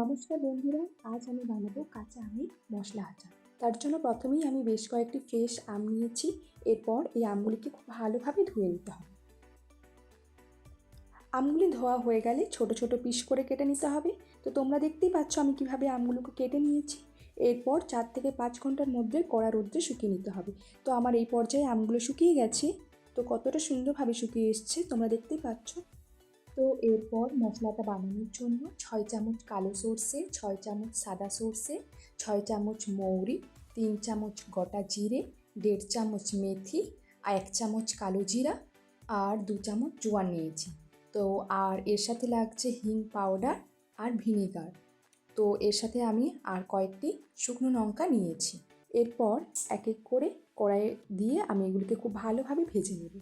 নমস্কার বন্ধুরা, আজ আমি বানাবো কাঁচা আমের মশলা আচার তার জন্য প্রথমেই আমি বেশ কয়েকটি ফ্রেশ আম নিয়েছি, এরপর এই আমগুলিকে খুব ভালোভাবে ধুয়ে নিতে হবে। আমগুলি ধোয়া হয়ে গেলে ছোট ছোট পিস করে কেটে নিতে হবে। তো তোমরা দেখতেই পাচ্ছ আমি কীভাবে আমগুলোকে কেটে নিয়েছি। এরপর চার থেকে পাঁচ ঘণ্টার মধ্যে কড়া রোদ্রে শুকিয়ে নিতে হবে। তো আমার এই পর্যায়ে আমগুলো শুকিয়ে গেছে। তো কতটা সুন্দরভাবে শুকিয়ে এসছে তোমরা দেখতেই পাচ্ছ। তো এরপর মশলাটা বানানোর জন্য ছয় চামচ কালো সর্ষে, ছয় চামচ সাদা সর্ষে, ছয় চামচ মৌরি, তিন চামচ গোটা জিরে, দেড় চামচ মেথি আর এক চামচ কালো জিরা আর দু চামচ জোয়ান নিয়েছি। তো আর এর সাথে লাগছে হিং পাউডার আর ভিনেগার। তো এর সাথে আমি আর কয়েকটি শুকনো লঙ্কা নিয়েছি। এরপর এক এক করে কড়াইয়ে দিয়ে আমি এগুলিকে খুব ভালোভাবে ভেজে নেব।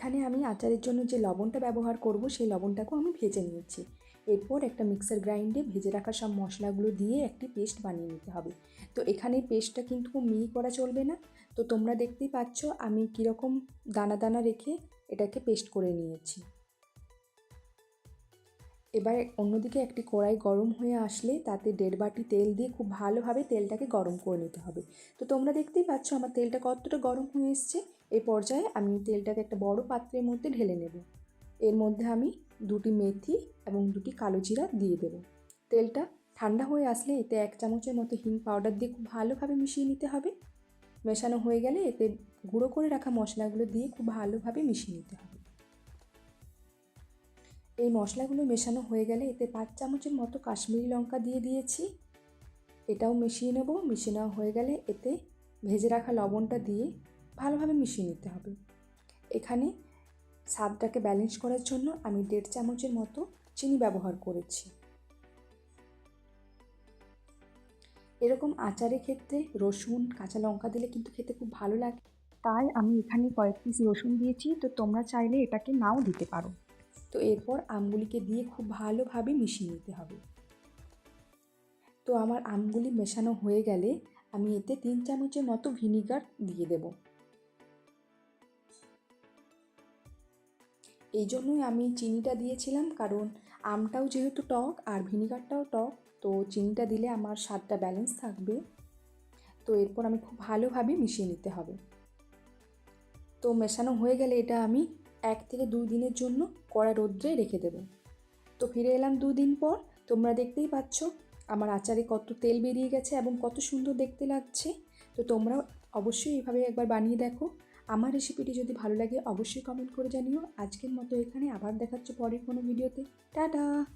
এখানে আমি আচারের জন্য যে লবণটা ব্যবহার করব, সেই লবণটাকেও আমি ভেজে নিয়েছি। এরপর একটা মিক্সার গ্রাইন্ডে ভেজে রাখা সব মশলাগুলো দিয়ে একটি পেস্ট বানিয়ে নিতে হবে। তো এখানে পেস্টটা কিন্তু মিহি করা চলবে না। তো তোমরা দেখতেই পাচ্ছ, আমি কীরকম দানা দানা রেখে এটাকে পেস্ট করে নিয়েছি। এবার অন্যদিকে একটি কড়াই গরম হয়ে আসলে তাতে দেড় বাটি তেল দিয়ে খুব ভালোভাবে তেলটাকে গরম করে নিতে হবে। তো তোমরা দেখতেই পাচ্ছ আমার তেলটা কতটা গরম হয়ে এসছে। এই পর্যায়ে আমি তেলটাকে একটা বড় পাত্রের মধ্যে ঢেলে নেব। এর মধ্যে আমি দুটি মেথি এবং দুটি কালো জিরা দিয়ে দেব। তেলটা ঠান্ডা হয়ে আসলে এতে এক চামচের মতো হিং পাউডার দিয়ে খুব ভালোভাবে মিশিয়ে নিতে হবে। মেশানো হয়ে গেলে এতে গুঁড়ো করে রাখা মশলাগুলো দিয়ে খুব ভালোভাবে মিশিয়ে নিতে হবে। এই মশলাগুলো মেশানো হয়ে গেলে এতে পাঁচ চামচের মতো কাশ্মীরি লঙ্কা দিয়ে দিয়েছি। এটাও মিশিয়ে নেব। মিশিয়ে নেওয়া হয়ে গেলে এতে ভেজে রাখা লবণটা দিয়ে ভালোভাবে মিশিয়ে নিতে হবে। এখানে স্বাদটাকে ব্যালেন্স করার জন্য আমি দেড় চামচের মতো চিনি ব্যবহার করেছি। এরকম আচারের ক্ষেত্রে রসুন, কাঁচা লঙ্কা দিলে কিন্তু খেতে খুব ভালো লাগে। তাই আমি এখানে কয়েক পিস রসুন দিয়েছি। তো তোমরা চাইলে এটাকে নাও দিতে পারো। তো এরপর আমগুলিকে দিয়ে খুব ভালোভাবে মিশিয়ে নিতে হবে। তো আমার আমগুলি মেশানো হয়ে গেলে আমি এতে তিন চামচের মতো ভিনিগার দিয়ে দেব। এই জন্যই আমি চিনিটা দিয়েছিলাম, কারণ আমটাও যেহেতু টক আর ভিনিগারটাও টক, তো চিনিটা দিলে আমার স্বাদটা ব্যালেন্স থাকবে। তো এরপর আমি খুব ভালোভাবে মিশিয়ে নিতে হবে। তো মেশানো হয়ে গেলে এটা আমি এক থেকে দুই দিনের জন্য কড়া রৌদ্রে রেখে দেব। তো ফিরে এলাম দুদিন পর। তোমরা দেখতেই পাচ্ছ, আমার আচারে কত তেল বেরিয়ে গেছে এবং কত সুন্দর দেখতে লাগছে। তো তোমরাও অবশ্যই এভাবে একবার বানিয়ে দেখো। আমার রেসিপিটি যদি ভালো লাগে, অবশ্যই কমেন্ট করে জানিও। আজকের মতো এখানে, আবার দেখাচ্ছে পরের কোনো ভিডিওতে টাটা!